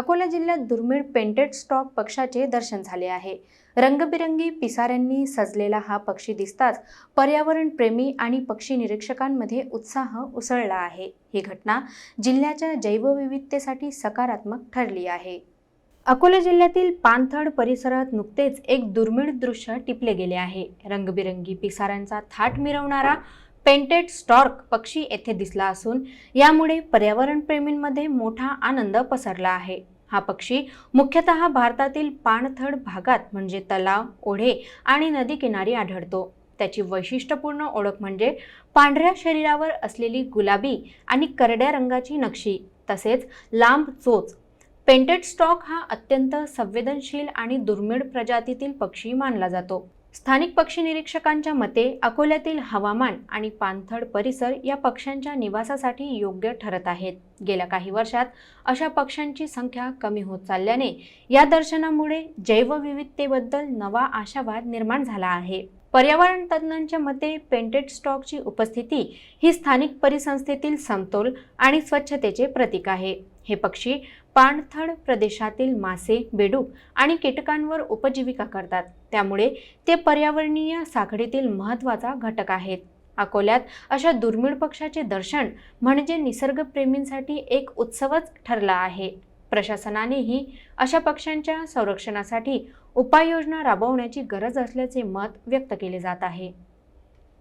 अकोला जिल्ह्यात दुर्मिळ painted stock पक्षाचे दर्शन झाले आहे. रंगबिरंगी पिसाऱ्यांनी सजलेला हा पक्षी दिसताच पर्यावरण प्रेमी आणि पक्षी निरीक्षकांमध्ये उत्साह उसळला आहे. ही घटना जिल्ह्याच्या जैवविविधतेसाठी सकारात्मक ठरली आहे. अकोला जिल्ह्यातील पानथड परिसरात नुकतेच एक दुर्मिळ दृश्य टिपले गेले आहे. रंगबिरंगी पिसाऱ्यांचा थाट मिरवणारा पेंटेड स्टॉर्क पक्षी येथे दिसला असून यामुळे पर्यावरणप्रेमींमध्ये मोठा आनंद पसरला आहे. हा पक्षी मुख्यतः भारतातील पाणथड भागात म्हणजे तलाव ओढे आणि नदीकिनारी आढळतो. त्याची वैशिष्ट्यपूर्ण ओळख म्हणजे पांढऱ्या शरीरावर असलेली गुलाबी आणि करड्या रंगाची नक्षी तसेच लांब चोच. पेंटेड स्टॉक हा अत्यंत संवेदनशील आणि दुर्मिळ प्रजातीतील पक्षी मानला जातो. स्थानिक पक्षी निरीक्षकांच्या मते अकोल्यातील हवामान आणि पाणथळ परिसर या पक्ष्यांच्या निवासासाठी योग्य ठरत आहेत. गेल्या काही वर्षात अशा पक्ष्यांची संख्या कमी होत चालल्याने या दर्शनामुळे जैवविविधतेबद्दल नवा आशावाद निर्माण झाला आहे. पर्यावरण तज्ज्ञांच्या मते पेंटेड स्टॉकची उपस्थिती ही स्थानिक परिसंस्थेतील समतोल आणि स्वच्छतेचे प्रतीक आहे. हे पक्षी पाणथळ प्रदेशातील मासे बेडूक आणि कीटकांवर उपजीविका करतात. त्यामुळे ते पर्यावरणीय साखळीतील महत्त्वाचा घटक आहेत. अकोल्यात अशा दुर्मिळ पक्षाचे दर्शन म्हणजे निसर्गप्रेमींसाठी एक उत्सवच ठरला आहे. प्रशासनानेही अशा पक्ष्यांच्या संरक्षणासाठी उपाययोजना राबवण्याची गरज असल्याचे मत व्यक्त केले जात आहे.